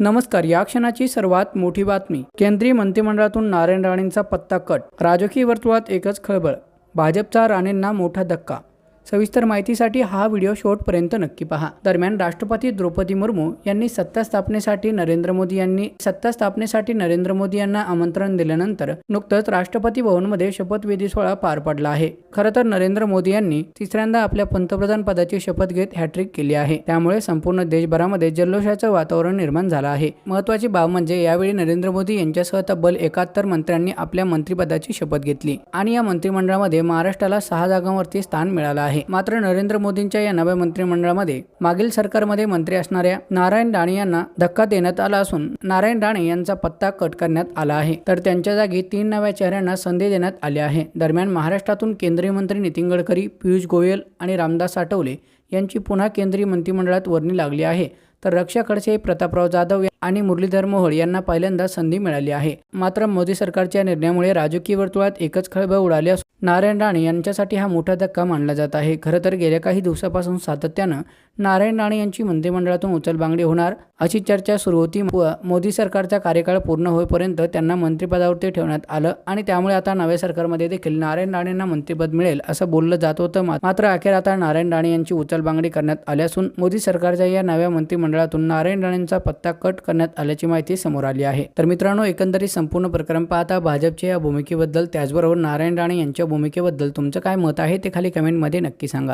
नमस्कार या क्षणाची सर्वात मोठी बातमी. केंद्रीय मंत्रिमंडळातून नारायण राणेंचा पत्ता कट. राजकीय वर्तुळात एकच खळबळ. भाजपचा राणेंना मोठा धक्का. सविस्तर माहितीसाठी हा व्हिडिओ शेवटपर्यंत नक्की पहा. दरम्यान राष्ट्रपती द्रौपदी मुर्मू यांनी सत्ता स्थापनेसाठी नरेंद्र मोदी यांनी सत्ता स्थापनेसाठी नरेंद्र मोदी यांना आमंत्रण दिल्यानंतर नुकतंच राष्ट्रपती भवनमध्ये शपथविधी सोहळा पार पडला आहे. खरं तर नरेंद्र मोदी यांनी तिसऱ्यांदा आपल्या पंतप्रधान पदाची शपथ घेत हॅट्रिक केली आहे. त्यामुळे संपूर्ण देशभरामध्ये जल्लोषाचं वातावरण निर्माण झालं आहे. महत्वाची बाब म्हणजे यावेळी नरेंद्र मोदी यांच्यासह तब्बल एकाहत्तर मंत्र्यांनी आपल्या मंत्रिपदाची शपथ घेतली आणि या मंत्रिमंडळामध्ये महाराष्ट्राला सहा जागांवरती स्थान मिळालं आहे. मात्र नरेंद्र मोदींच्या या नव्या मंत्रिमंडळामध्ये मागील सरकारमध्ये मंत्री असणाऱ्या नारायण राणे यांना धक्का देण्यात आला असून नारायण राणे यांचा पत्ता कट करण्यात आला आहे. तर त्यांच्या जागी तीन नव्या चेहऱ्यांना संधी देण्यात आली आहे. दरम्यान महाराष्ट्रातून केंद्रीय मंत्री नितीन गडकरी पियुष गोयल आणि रामदास आठवले यांची पुन्हा केंद्रीय मंत्रिमंडळात वर्णी लागली आहे. तर रक्षा खडसे प्रतापराव जाधव आणि मुरलीधर मोहोळ यांना पहिल्यांदा संधी मिळाली आहे. मात्र मोदी सरकारच्या निर्णयामुळे राजकीय वर्तुळात एकच खळबळ उडाली असून नारायण राणे यांच्यासाठी हा मोठा धक्का मानला जात आहे. खरं तर गेल्या काही दिवसापासून सातत्यानं नारायण राणे यांची मंत्रिमंडळातून उचलबांगडी होणार अशी चर्चा सुरू होती. व मोदी सरकारचा कार्यकाळ पूर्ण होईपर्यंत त्यांना मंत्रिपदावरती ठेवण्यात आलं आणि त्यामुळे आता नव्या सरकारमध्ये देखील नारायण राणेंना मंत्रिपद मिळेल असं बोललं जात होतं. मा- मात्र अखेर आता नारायण राणे यांची उचलबांगडी करण्यात आली असून मोदी सरकारच्या या नव्या मंत्रिमंडळातून नारायण राणेंचा पत्ता कट करण्यात आल्याची माहिती समोर आली आहे. तर मित्रांनो एकंदरीत संपूर्ण प्रकरण पाहता भाजपच्या या भूमिकेबद्दल त्याचबरोबर नारायण राणे यांच्या भूमिकेबद्दल तुमचं काय मत आहे ते खाली कमेंटमध्ये नक्की सांगा.